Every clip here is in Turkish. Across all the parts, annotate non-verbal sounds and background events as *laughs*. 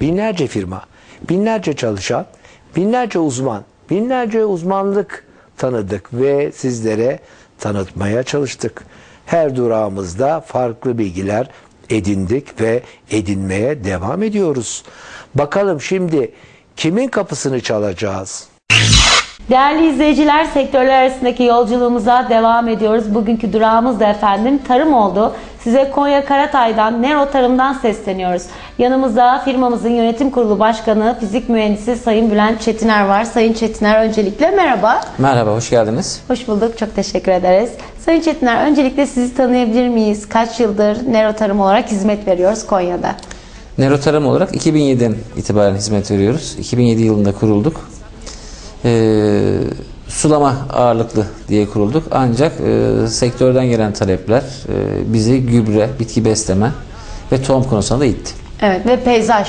binlerce firma, binlerce çalışan, binlerce uzman, binlerce uzmanlık tanıdık ve sizlere tanıtmaya çalıştık. Her durağımızda farklı bilgiler edindik ve edinmeye devam ediyoruz. Bakalım şimdi kimin kapısını çalacağız? Değerli izleyiciler sektörler arasındaki yolculuğumuza devam ediyoruz. Bugünkü durağımız da efendim tarım oldu. Size Konya Karatay'dan Nero Tarım'dan sesleniyoruz. Yanımızda firmamızın yönetim kurulu başkanı fizik mühendisi Sayın Bülent Çetiner var. Sayın Çetiner öncelikle merhaba. Merhaba, hoş geldiniz. Hoş bulduk. Çok teşekkür ederiz. Sayın Çetiner öncelikle sizi tanıyabilir miyiz? Kaç yıldır Nero Tarım olarak hizmet veriyoruz Konya'da? Nero Tarım olarak 2007'den itibaren hizmet veriyoruz. 2007 yılında kurulduk. Ee, sulama ağırlıklı diye kurulduk. Ancak e, sektörden gelen talepler e, bizi gübre, bitki besleme ve tohum konusunda da itti. Evet ve peyzaj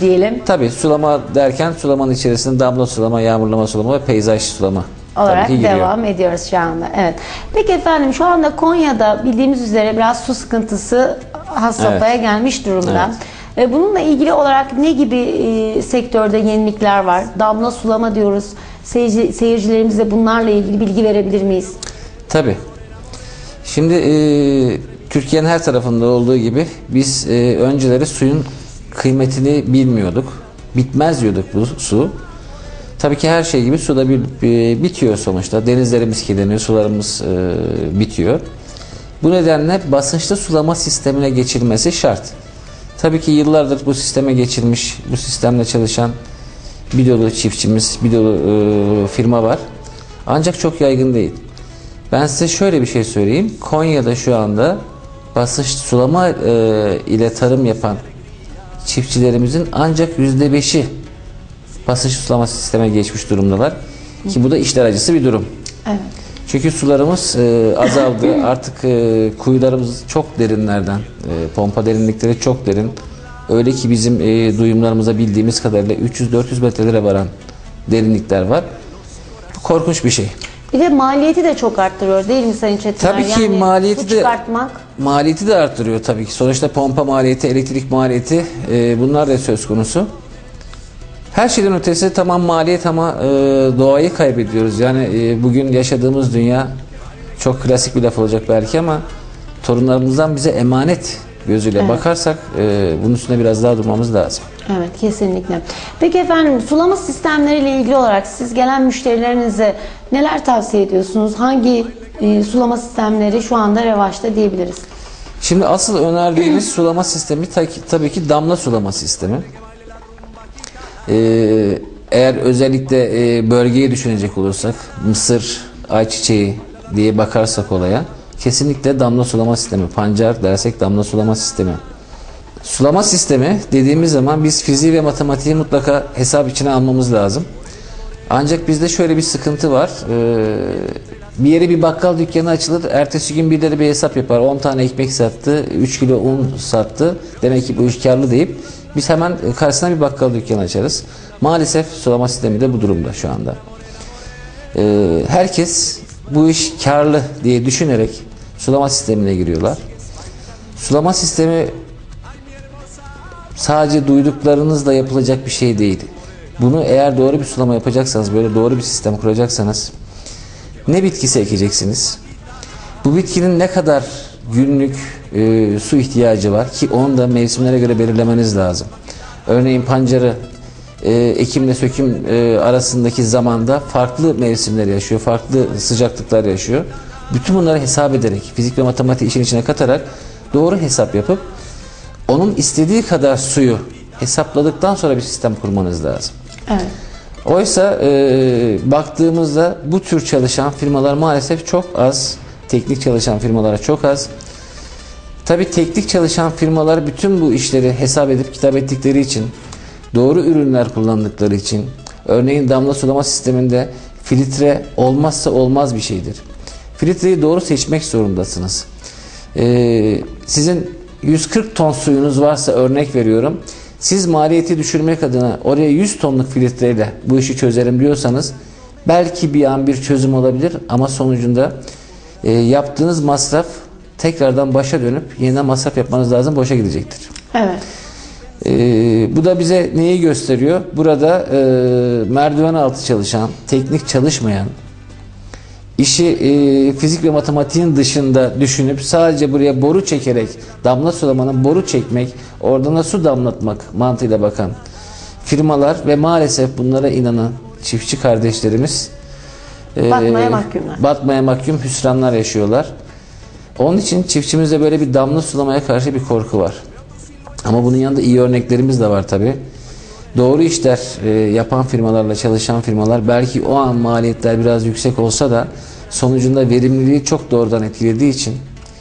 diyelim Tabii sulama derken sulamanın içerisinde damla sulama, yağmurlama sulama ve peyzaj sulama olarak devam ediyoruz şu anda. Evet. Peki efendim şu anda Konya'da bildiğimiz üzere biraz su sıkıntısı has safhaya Evet. gelmiş durumda. E, Bununla ilgili olarak ne gibi e, sektörde yenilikler var? Damla sulama diyoruz. Seyirci, seyircilerimize bunlarla ilgili bilgi verebilir miyiz? Tabii. Şimdi e, Türkiye'nin her tarafında olduğu gibi biz e, önceleri suyun kıymetini bilmiyorduk. Bitmez diyorduk bu su. Tabii ki her şey gibi suda bir, bir- bitiyor sonuçta. Denizlerimiz kirleniyor, sularımız e, bitiyor. Bu nedenle basınçlı sulama sistemine geçilmesi şart. Tabii ki yıllardır bu sisteme geçilmiş, bu sistemle çalışan bir dolu çiftçimiz, bir dolu e, firma var. Ancak çok yaygın değil. Ben size şöyle bir şey söyleyeyim. Konya'da şu anda basınçlı sulama e, ile tarım yapan çiftçilerimizin ancak yüzde beşi basınçlı sulama sisteme geçmiş durumdalar. Ki bu da işler acısı bir durum. Evet. Çünkü sularımız e, azaldı. *laughs* Artık e, kuyularımız çok derinlerden. E, pompa derinlikleri çok derin. Öyle ki bizim e, duyumlarımıza bildiğimiz kadarıyla 300-400 metrelere varan derinlikler var. Bu korkunç bir şey. Bir de maliyeti de çok arttırıyor değil mi Sayın Çetiner? Tabii ki Yani maliyeti de- çıkartmak Maliyeti de arttırıyor tabii ki. Sonuçta pompa maliyeti, elektrik maliyeti e, bunlar da söz konusu. Her şeyden ötesi tamam maliyet ama e, doğayı kaybediyoruz. Yani e, bugün yaşadığımız dünya çok klasik bir laf olacak belki ama torunlarımızdan bize emanet gözüyle bakarsak e, bunun üstüne biraz daha durmamız lazım. Evet kesinlikle. Peki efendim sulama sistemleriyle ilgili olarak siz gelen müşterilerinize neler tavsiye ediyorsunuz? Hangi e, sulama sistemleri şu anda revaçta diyebiliriz? Şimdi asıl önerdiğimiz sulama sistemi ta- tabii ki damla sulama sistemi. Ee, eğer özellikle e, bölgeyi düşünecek olursak mısır, ayçiçeği diye bakarsak olaya kesinlikle damla sulama sistemi. Pancar dersek damla sulama sistemi. Sulama sistemi dediğimiz zaman biz fiziği ve matematiği mutlaka hesap içine almamız lazım. Ancak bizde şöyle bir sıkıntı var. Ee, bir yere bir bakkal dükkanı açılır. Ertesi gün birileri bir hesap yapar. 10 tane ekmek sattı, 3 kilo un sattı. Demek ki bu iş karlı deyip biz hemen karşısına bir bakkal dükkanı açarız. Maalesef sulama sistemi de bu durumda şu anda. Ee, herkes bu iş karlı diye düşünerek sulama sistemine giriyorlar. Sulama sistemi sadece duyduklarınızla yapılacak bir şey değil. Bunu eğer doğru bir sulama yapacaksanız, böyle doğru bir sistem kuracaksanız ne bitkisi ekeceksiniz? Bu bitkinin ne kadar günlük e, su ihtiyacı var ki onu da mevsimlere göre belirlemeniz lazım. Örneğin pancarı e, ekimle söküm e, arasındaki zamanda farklı mevsimler yaşıyor, farklı sıcaklıklar yaşıyor. Bütün bunları hesap ederek, fizik ve matematik işin içine katarak doğru hesap yapıp onun istediği kadar suyu hesapladıktan sonra bir sistem kurmanız lazım. Evet. Oysa e, baktığımızda bu tür çalışan firmalar maalesef çok az. Teknik çalışan firmalar çok az. Tabi teknik çalışan firmalar bütün bu işleri hesap edip kitap ettikleri için, doğru ürünler kullandıkları için, örneğin damla sulama sisteminde filtre olmazsa olmaz bir şeydir. Filtreyi doğru seçmek zorundasınız. Ee, sizin 140 ton suyunuz varsa örnek veriyorum. Siz maliyeti düşürmek adına oraya 100 tonluk filtreyle bu işi çözerim diyorsanız belki bir an bir çözüm olabilir ama sonucunda e, yaptığınız masraf tekrardan başa dönüp yeniden masraf yapmanız lazım boşa gidecektir. Evet. E, bu da bize neyi gösteriyor? Burada e, merdiven altı çalışan, teknik çalışmayan, işi e, fizik ve matematiğin dışında düşünüp sadece buraya boru çekerek damla sulamanın boru çekmek, oradan da su damlatmak mantığıyla bakan firmalar ve maalesef bunlara inanan çiftçi kardeşlerimiz Batmaya mahkumlar. Batmaya mahkum hüsranlar yaşıyorlar. Onun için çiftçimizde böyle bir damla sulamaya karşı bir korku var. Ama bunun yanında iyi örneklerimiz de var tabi. Doğru işler e, yapan firmalarla çalışan firmalar belki o an maliyetler biraz yüksek olsa da sonucunda verimliliği çok doğrudan etkilediği için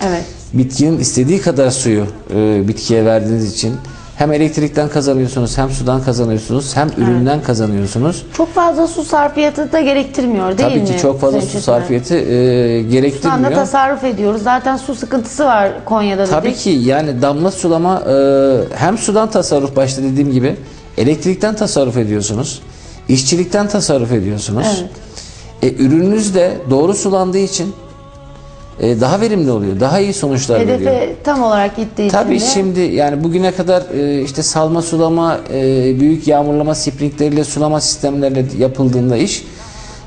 Evet. bitkinin istediği kadar suyu e, bitkiye verdiğiniz için hem elektrikten kazanıyorsunuz hem sudan kazanıyorsunuz hem üründen kazanıyorsunuz. Çok fazla su sarfiyatı da gerektirmiyor değil Tabii mi? ki çok fazla su sarfiyatı e, anda gerektirmiyor. tasarruf ediyoruz. Zaten su sıkıntısı var Konya'da dedik. Tabii ki yani damla sulama e, hem sudan tasarruf başta dediğim gibi elektrikten tasarruf ediyorsunuz. işçilikten tasarruf ediyorsunuz. Evet. E, ürününüz de doğru sulandığı için e, daha verimli oluyor. Daha iyi sonuçlar veriyor. Hedefe tam olarak gittiği Tabii için de şimdi yani bugüne kadar e, işte salma sulama, e, büyük yağmurlama sprinkleriyle sulama sistemleriyle yapıldığında iş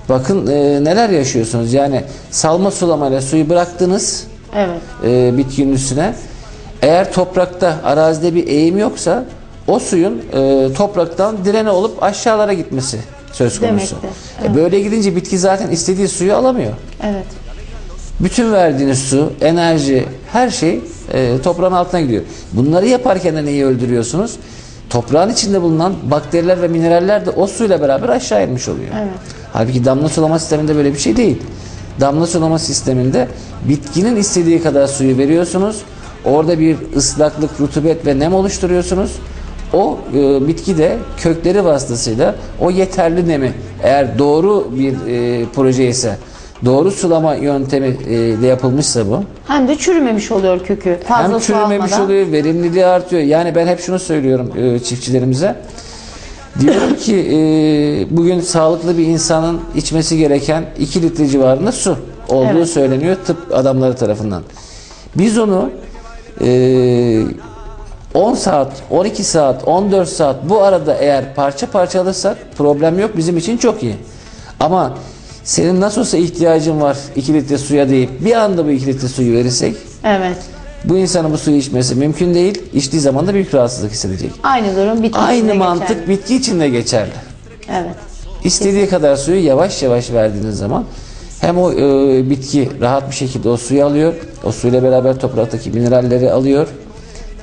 bakın e, neler yaşıyorsunuz. Yani salma sulamayla suyu bıraktınız evet. e, bitkinin üstüne. Eğer toprakta arazide bir eğim yoksa o suyun e, topraktan direne olup aşağılara gitmesi söz konusu. Demektir, E, böyle gidince bitki zaten istediği suyu alamıyor. Evet. Bütün verdiğiniz su, enerji, her şey e, toprağın altına gidiyor. Bunları yaparken de neyi öldürüyorsunuz? Toprağın içinde bulunan bakteriler ve mineraller de o suyla beraber aşağı inmiş oluyor. Evet. Halbuki damla sulama sisteminde böyle bir şey değil. Damla sulama sisteminde bitkinin istediği kadar suyu veriyorsunuz. Orada bir ıslaklık, rutubet ve nem oluşturuyorsunuz. O e, bitki de kökleri vasıtasıyla o yeterli nemi eğer doğru bir e, proje ise doğru sulama yöntemi e, de yapılmışsa bu Hem de çürümemiş oluyor kökü. Fazla hem su çürümemiş almadan. oluyor, verimliliği artıyor. Yani ben hep şunu söylüyorum e, çiftçilerimize. Diyorum ki e, bugün sağlıklı bir insanın içmesi gereken 2 litre civarında su olduğu Evet. söyleniyor tıp adamları tarafından. Biz onu e, 10 saat, 12 saat, 14 saat bu arada eğer parça parça alırsak problem yok bizim için çok iyi. Ama senin nasıl olsa ihtiyacın var 2 litre suya deyip bir anda bu 2 litre suyu verirsek Evet. bu insanın bu suyu içmesi mümkün değil. İçtiği zaman da büyük rahatsızlık hissedecek. Aynı durum bitki için de Aynı geçerli. mantık bitki için de geçerli. Evet. İstediği kadar suyu yavaş yavaş verdiğiniz zaman hem o e, bitki rahat bir şekilde o suyu alıyor. O suyla beraber topraktaki mineralleri alıyor.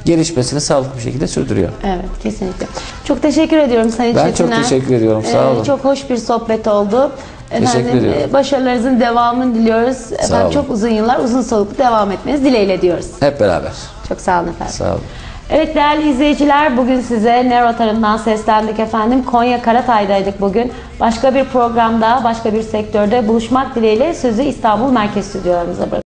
Gelişmesini sağlıklı bir şekilde sürdürüyor. Evet kesinlikle. Çok teşekkür ediyorum Sayın Ben çok Çetiner. teşekkür ediyorum, sağ Ee, olun. çok hoş bir sohbet oldu. Efendim, ediyorum. e, başarılarınızın devamını diliyoruz. Efendim olun. çok uzun yıllar uzun soluklu devam etmeniz dileğiyle diyoruz. Hep beraber. Çok sağ olun efendim. Sağ olun. Evet değerli izleyiciler bugün size Nero Tarım'dan seslendik efendim. Konya Karatay'daydık bugün. Başka bir programda, başka bir sektörde buluşmak dileğiyle sözü İstanbul Merkez Stüdyolarımıza bırakıyoruz.